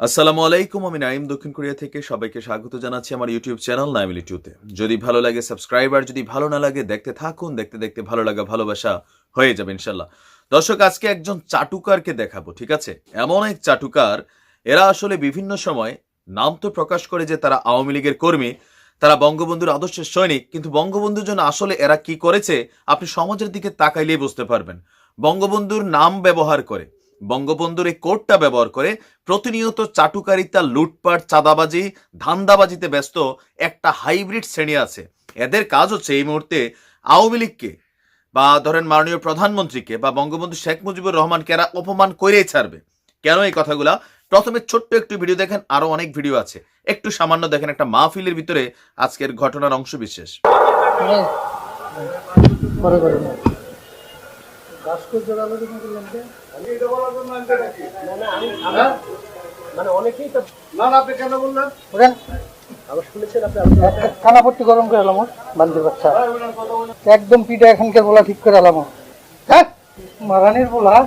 আসসালামু আলাইকুম, আমি নাইম দক্ষিণ কোরিয়া থেকে সবাইকে স্বাগত জানাচ্ছি আমার ইউটিউব চ্যানেল নাইমিলি টুতে। যদি ভালো লাগে, সাবস্ক্রাইবার, যদি ভালো না লাগে, দেখতে থাকুন, দেখতে দেখতে ভালো লাগা, ভালোবাসা হয়ে যাবে ইনশাল্লাহ দর্শক, আজকে একজন চাটুকারকে দেখাবো, ঠিক আছে? এমন এক চাটুকার, এরা আসলে বিভিন্ন সময় নাম তো প্রকাশ করে যে তারা আওয়ামী লীগের কর্মী, তারা বঙ্গবন্ধুর আদর্শের সৈনিক, কিন্তু বঙ্গবন্ধুর জন্য আসলে এরা কি করেছে, আপনি সমাজের দিকে তাকাইলেই বুঝতে পারবেন। বঙ্গবন্ধুর নাম ব্যবহার করে। বঙ্গবন্ধুর এই কোর্টটা ব্যবহার করে প্রতিনিয়ত চাটুকারিতা, লুটপাট, চাঁদাবাজি, ধান্দাবাজিতে ব্যস্ত একটা হাইব্রিড শ্রেণি আছে। এদের কাজ হচ্ছে এই মুহূর্তে আওয়ামী লীগকে বা ধরেন মাননীয় প্রধানমন্ত্রীকে বা বঙ্গবন্ধু শেখ মুজিবুর রহমানকে এরা অপমান করেই ছাড়বে। কেন এই কথাগুলা? প্রথমে ছোট্ট একটু ভিডিও দেখেন, আরও অনেক ভিডিও আছে। একটু সামান্য দেখেন একটা মাহফিলের ভিতরে আজকের ঘটনার অংশ বিশেষ করে করে ওঠেন। এক- কানাপট্টি গরম করে এলাম বাচ্চা। একদম পিঠা এখানকার বলা ঠিক করে এলাম। হ্যাঁ? মারানির বলা।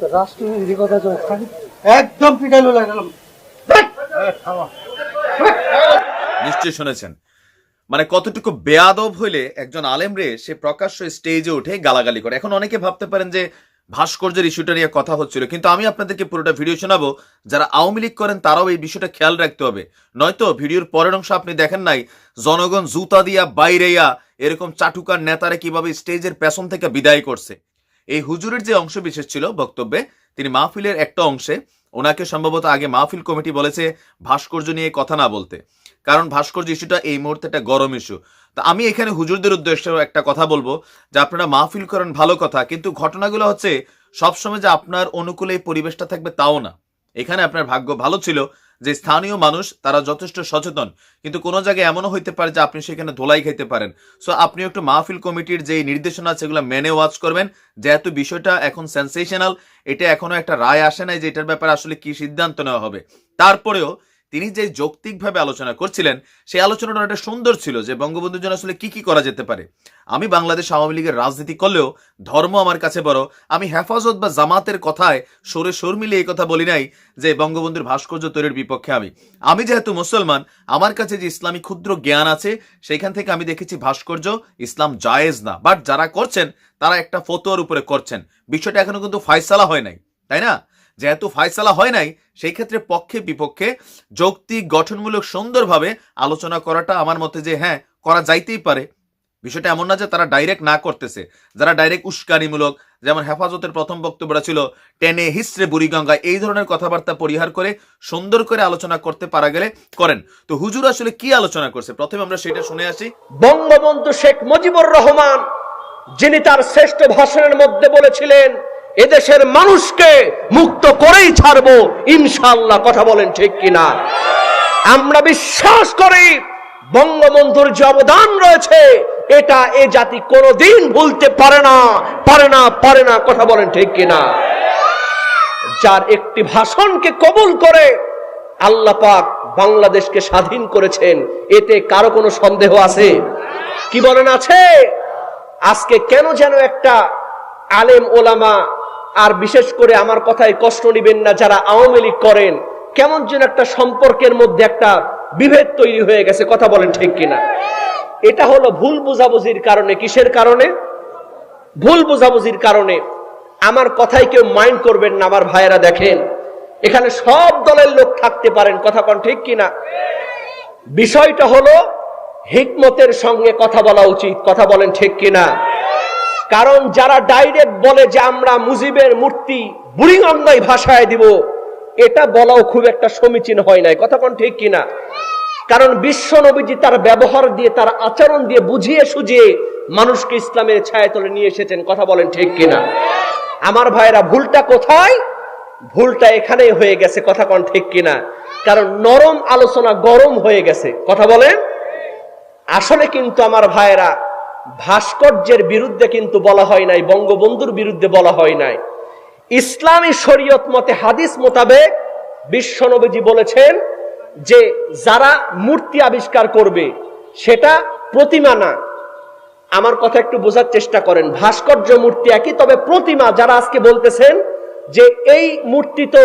তো রাষ্ট্রবিরোধী কথা চলছে একদম পিঠাই লোলা গেলাম। নিশ্চয়ই শুনেছেন। মানে কতটুকু বেয়াদব হইলে একজন আলেম রে সে প্রকাশ্য স্টেজে উঠে গালাগালি করে। এখন অনেকে ভাবতে পারেন যে ভাস্কর্যের ইস্যুটা নিয়ে কথা হচ্ছিল, কিন্তু আমি আপনাদেরকে পুরোটা ভিডিও শোনাবো। যারা আওয়ামী লীগ করেন, তারাও এই বিষয়টা খেয়াল রাখতে হবে। নয়তো ভিডিওর পরের অংশ আপনি দেখেন নাই, জনগণ জুতা দিয়া বাইরেয়া এরকম চাটুকার নেতারা কীভাবে স্টেজের পেছন থেকে বিদায় করছে। এই হুজুরের যে অংশ বিশেষ ছিল বক্তব্যে, তিনি মাহফিলের একটা অংশে ওনাকে সম্ভবত আগে মাহফিল কমিটি বলেছে ভাস্কর্য নিয়ে কথা না বলতে। কারণ ভাস্কর্য ইস্যুটা এই মুহূর্তে একটা গরম ইস্যু। তা আমি এখানে হুজুরদের উদ্দেশ্যে একটা কথা বলব যে আপনারা মাহফিল করেন ভালো কথা, কিন্তু ঘটনাগুলো হচ্ছে সবসময় যে আপনার অনুকূলে এই পরিবেশটা থাকবে তাও না। এখানে আপনার ভাগ্য ভালো ছিল যে স্থানীয় মানুষ, তারা যথেষ্ট সচেতন। কিন্তু কোনো জায়গায় এমনও হইতে পারে যে আপনি সেখানে ধোলাই খাইতে পারেন। সো আপনি একটু মাহফিল কমিটির যে নির্দেশনা সেগুলো মেনে ওয়াচ করবেন। যেহেতু বিষয়টা এখন সেন্সেশনাল এটা এখনও একটা রায় আসে নাই যে এটার ব্যাপারে আসলে কি সিদ্ধান্ত নেওয়া হবে। তারপরেও তিনি যে যৌক্তিকভাবে আলোচনা করছিলেন, সেই আলোচনাটা একটা সুন্দর ছিল যে বঙ্গবন্ধুর জন্য আসলে কি কি করা যেতে পারে। আমি বাংলাদেশ আওয়ামী লীগের রাজনীতি করলেও ধর্ম আমার কাছে বড়। আমি হেফাজত বা জামাতের কথায় সরে সর এই কথা বলি নাই যে বঙ্গবন্ধুর ভাস্কর্য তৈরির বিপক্ষে আমি। আমি যেহেতু মুসলমান, আমার কাছে যে ইসলামী ক্ষুদ্র জ্ঞান আছে, সেইখান থেকে আমি দেখেছি ভাস্কর্য ইসলাম জায়েজ না। বাট যারা করছেন, তারা একটা ফতোয়ার উপরে করছেন। বিষয়টা এখনও কিন্তু ফায়সালা হয় নাই, তাই না? যেহেতু ফায়সালা হয় নাই, সেই ক্ষেত্রে পক্ষে বিপক্ষে যৌক্তিক গঠনমূলক সুন্দরভাবে আলোচনা করাটা আমার মতে যে হ্যাঁ করা যাইতেই পারে। বিষয়টা এমন না যে তারা ডাইরেক্ট না করতেছে। যারা ডাইরেক্ট উস্কানিমূলক, যেমন হেফাজতের প্রথম বক্তব্যটা ছিল, টেনে হিসড়ে বুড়িগঙ্গা, এই ধরনের কথাবার্তা পরিহার করে সুন্দর করে আলোচনা করতে পারা গেলে করেন। তো হুজুর আসলে কি আলোচনা করছে? প্রথমে আমরা সেটা শুনে আসি। বঙ্গবন্ধু শেখ মুজিবুর রহমান, যিনি তার শ্রেষ্ঠ ভাষণের মধ্যে বলেছিলেন এদেশের মানুষকে মুক্ত করেই ছাড়বো ইনশাল্লাহ কথা বলেন ঠিক কিনা। আমরা বিশ্বাস করি বঙ্গবন্ধুর যে অবদান রয়েছে, এটা এ জাতি কোনোদিন ভুলতে পারে না পারে না পারে না, কথা বলেন ঠিক কিনা। যার একটি ভাষণকে কবুল করে আল্লাহ পাক বাংলাদেশকে স্বাধীন করেছেন, এতে কারও কোনো সন্দেহ আছে? কি বলেন আছে? আজকে কেন যেন একটা আলেম ওলামা আর বিশেষ করে আমার কথায় কষ্ট নিবেন না যারা আওয়ামী লীগ করেন। কেমন যেন একটা সম্পর্কের মধ্যে একটা বিভেদ তৈরি হয়ে গেছে, কথা বলেন ঠিক কিনা? এটা হলো ভুল বোঝাবুঝির কারণে। কিসের কারণে? ভুল বোঝাবুঝির কারণে। আমার কথাই কেউ মাইন্ড করবেন না, আমার ভাইয়েরা দেখেন। এখানে সব দলের লোক থাকতে পারেন, কথা কোন ঠিক কিনা? বিষয়টা হলো, হিকমতের সঙ্গে কথা বলা উচিত, কথা বলেন ঠিক কিনা? কারণ যারা ডাইরেক্ট বলে যে আমরা মুজিবের মূর্তি বুড়িগঙ্গায় ভাষায় দিব, এটা বলাও খুব একটা সমীচীন হয় নাই। কথা কোন ঠিক কিনা? কারণ বিশ্ব নবীজি তার ব্যবহার দিয়ে, তার আচরণ দিয়ে বুঝিয়ে সুঝিয়ে মানুষকে ইসলামের ছায়াতলে নিয়ে এসেছেন। কথা বলেন ঠিক কিনা? আমার ভাইরা, ভুলটা কোথায়? ভুলটা এখানেই হয়ে গেছে। কথা কোন ঠিক কিনা? কারণ নরম আলোচনা গরম হয়ে গেছে। কথা বলেন? আসলে কিন্তু আমার ভাইয়েরা ভাস্কর্যের বিরুদ্ধে কিন্তু বলা হয় নাই, বঙ্গবন্ধুর বিরুদ্ধে বলা হয় নাই। ইসলামী শরীয়ত মতে, হাদিস মোতাবেক বিশ্বনবীজি বলেছেন যে যারা মূর্তি আবিষ্কার করবে, সেটা প্রতিমা না। আমার কথা একটু বোঝার চেষ্টা করেন, ভাস্কর্য মূর্তি একই, তবে প্রতিমা যারা আজকে বলতেছেন যে এই মূর্তি তো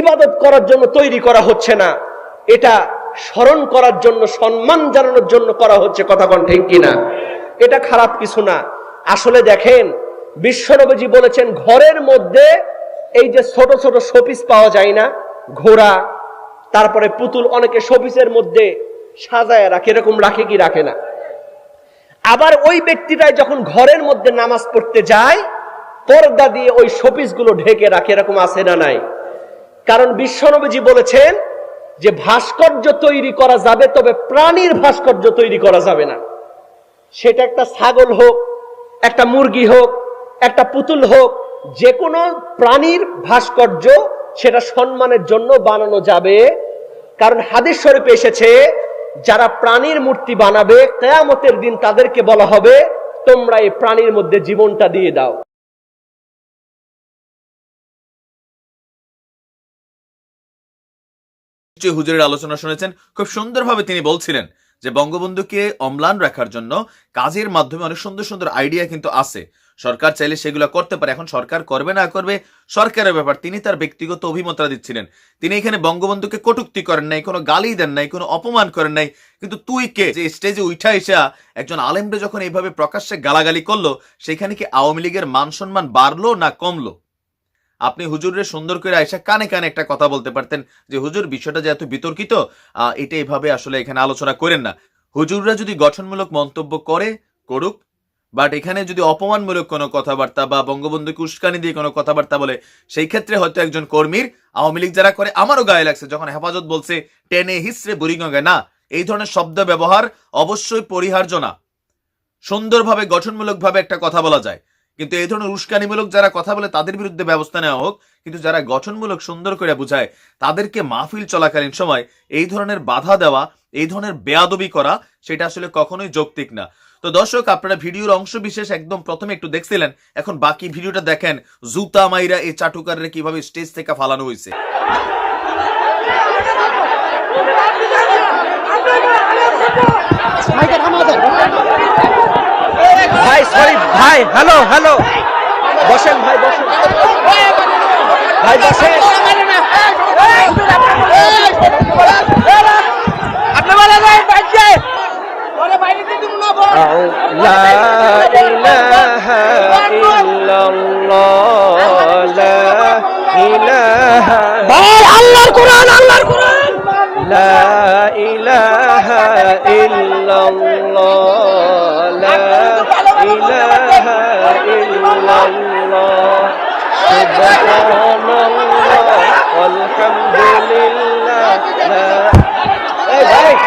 ইবাদত করার জন্য তৈরি করা হচ্ছে না, এটা স্মরণ করার জন্য, সম্মান জানানোর জন্য করা হচ্ছে, কথা কোন ঠিক কিনা? এটা খারাপ কিছু না। আসলে দেখেন, বিশ্বনবীজি বলেছেন, ঘরের মধ্যে এই যে ছোট ছোট শোপিস পাওয়া যায় না, ঘোড়া, তারপরে পুতুল অনেকে শোপিসের মধ্যে সাজায় রাখে, এরকম রাখে কি রাখে না। আবার ওই ব্যক্তিটাই যখন ঘরের মধ্যে নামাজ পড়তে যায়, পর্দা দিয়ে ওই শোপিসগুলো ঢেকে রাখে, এরকম আছে না নাই? কারণ বিশ্বনবীজি বলেছেন যে, ভাস্কর্য তৈরি করা যাবে, তবে প্রাণীর ভাস্কর্য তৈরি করা যাবে না। সেটা একটা ছাগল হোক, একটা মুরগি হোক, একটা পুতুল হোক যে কোনো প্রাণীর ভাস্কর্য সেটা সম্মানের জন্য বানানো যাবে। কারণ হাদিস শরীফে এসেছে, যারা প্রাণীর মূর্তি বানাবে, কেয়ামতের দিন তাদেরকে বলা হবে, তোমরা এই প্রাণীর মধ্যে জীবনটা দিয়ে দাও। হুজুরের আলোচনা শুনেছেন, খুব সুন্দরভাবে তিনি বলছিলেন যে বঙ্গবন্ধুকে অম্লান রাখার জন্য কাজের মাধ্যমে অনেক সুন্দর সুন্দর আইডিয়া কিন্তু আছে। সরকার চাইলে সেগুলো করতে পারে। এখন সরকার করবে না করবে, সরকারের ব্যাপার। তিনি তার ব্যক্তিগত অভিমতটা দিচ্ছিলেন। তিনি এখানে বঙ্গবন্ধুকে কটুক্তি করেন নাই, কোনো গালি দেন নাই, কোনো অপমান করেন নাই। কিন্তু তুই কে? যে স্টেজে উঠা এসা একজন আলেমরে যখন এইভাবে প্রকাশ্যে গালাগালি করল, সেখানে কি আওয়ামী লীগের মান সম্মান বাড়লো না কমলো? আপনি হুজুরের সুন্দর করে আয়সা কানে কানে একটা কথা বলতে পারতেন যে, হুজুর, বিষয়টা যে এত বিতর্কিত এটা এইভাবে আসলে এখানে আলোচনা করেন না। হুজুররা যদি গঠনমূলক মন্তব্য করে, করুক, বাট এখানে যদি অপমানমূলক কোনো কথাবার্তা বা বঙ্গবন্ধুকে উস্কানি দিয়ে কোনো কথাবার্তা বলে, সেই ক্ষেত্রে হয়তো একজন কর্মীর, আওয়ামী লীগ যারা করে, আমারও গায়ে লাগছে যখন হেফাজত বলছে, টেনে হিসড়ে বুড়িগঙ্গে না, এই ধরনের শব্দ ব্যবহার অবশ্যই পরিহার্য না। সুন্দরভাবে, গঠনমূলকভাবে একটা কথা বলা যায়। কিন্তু এই ধরনের উস্কানিমূলক যারা কথা বলে তাদের বিরুদ্ধে ব্যবস্থা নেওয়া হোক কিন্তু যারা গঠনমূলক সুন্দর করে বুঝায় তাদেরকে মাহফিল চলাকালীন সময় এই ধরনের বাধা দেওয়া এই ধরনের বেয়াদবি করা সেটা আসলে কখনোই যৌক্তিক না। তো দর্শক আপনারা ভিডিওর অংশ বিশেষ একদম প্রথমে একটু দেখছিলেন এখন বাকি ভিডিওটা দেখেন জুতা মাইরা এই চাটুকারের কীভাবে স্টেজ থেকে ফালানো হয়েছে। ভাই সরি ভাই হ্যালো হ্যালো إله إلا الله. لا إله بل الله. القرآن الله القرآن لا إله إلا الله لا. إله إلا الله. سبحان الله والحمد لله لا إله إيه، إيه.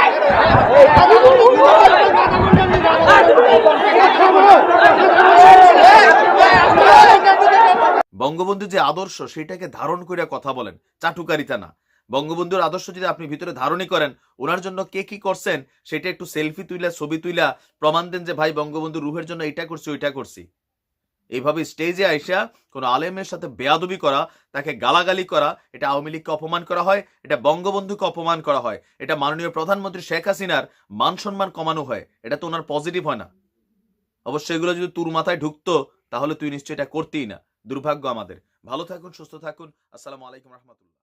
বঙ্গবন্ধু যে আদর্শ, সেটাকে ধারণ করে কথা বলেন। চাটুকারিতা না। বঙ্গবন্ধুর আদর্শ যদি আপনি ভিতরে ধারণই করেন, ওনার জন্য কে কি করছেন, সেটা একটু সেলফি তুইলা, ছবি তুইলা, প্রমাণ দেন যে, ভাই বঙ্গবন্ধু রুহের জন্য এটা করছি, ওইটা করছি। এইভাবে স্টেজে আইসা কোনো আলেমের সাথে বেয়াদবি করা, তাকে গালাগালি করা, এটা আওয়ামী লীগকে অপমান করা হয়, এটা বঙ্গবন্ধুকে অপমান করা হয়, এটা মাননীয় প্রধানমন্ত্রী শেখ হাসিনার মান সম্মান কমানো হয়, এটা তো ওনার পজিটিভ হয় না। অবশ্যই এগুলো যদি তোর মাথায় ঢুকতো, তাহলে তুই নিশ্চয়ই এটা করতেই না। দুর্ভাগ্য আমাদের। ভালো থাকুন সুস্থ থাকুন। আসসালামু আলাইকুম রহমতুল্লাহ।